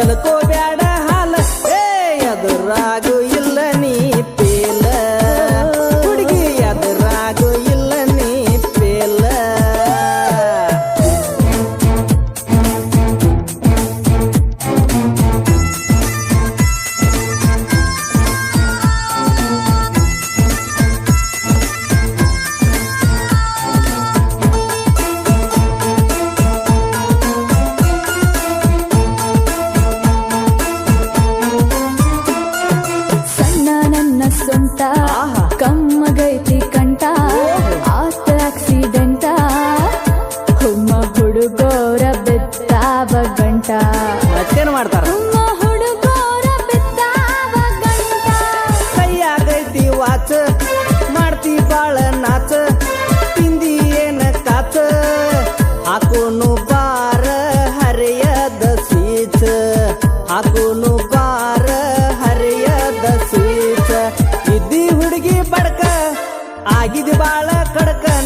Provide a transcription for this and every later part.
चल को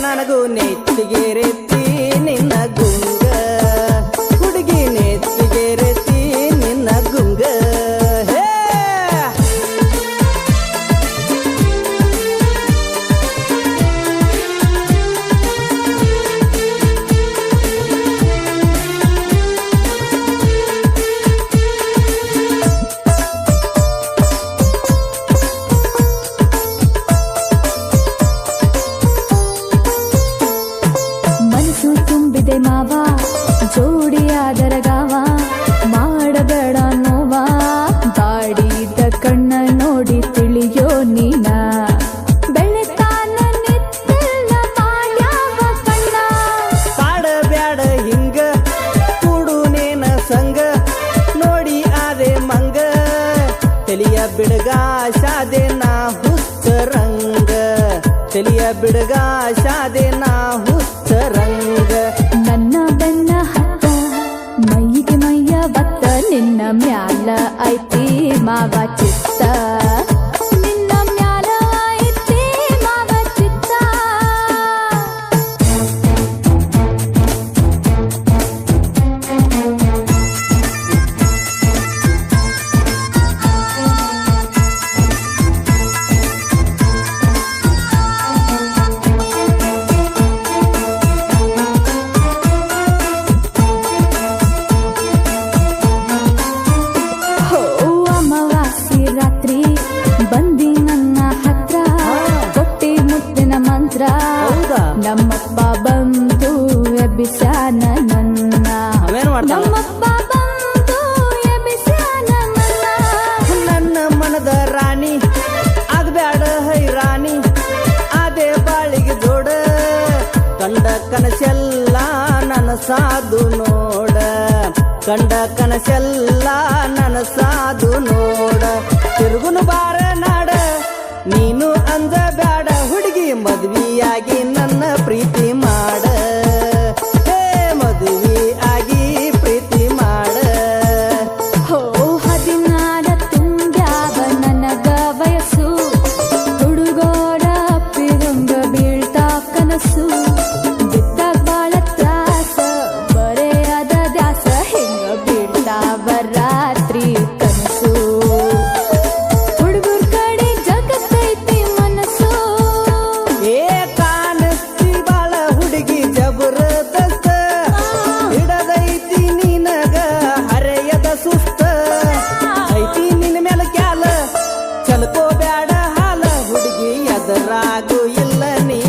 ನನಗೂ ನೆತ್ತಿಗೆ ರೆತ್ತ ಬಿಡಗಾ, ಶಾದೇನಾ ಹುಸ್ತ ರಂಗ. ತಲಿಯ ಬಿಡಗಾ, ಶಾದೇನಾ ಹುಸ್ತ ರಂಗ. ನನ್ನ ಬೆನ್ನ ಹತ್ತ, ಮೈಗೆ ಮೈಯ ಬತ್ತ, ನಿನ್ನ ಮ್ಯಾಲ ಐತಿ ಮಾವ ನಮ್ಮಪ್ಪ ಬಂದು ನನ್ನ ಮನದ ರಾಣಿ, ಆಗ್ಬ್ಯಾಡ ಹೈರಾಣಿ ಅದೇ ಬಾಳಿಗೆ ದೊಡ ಕಂಡ ಕನಸೆಲ್ಲ ನನ್ನ ಸಾಧು ನೋಡು. ಕಂಡ ಕನಸೆಲ್ಲ ನನ್ನ ಸಾಧು ನೋಡು. ತಿರುಗುನು ಬಾರ ನಾಡ, ನೀನು ಇಲ್ಲ ನೀ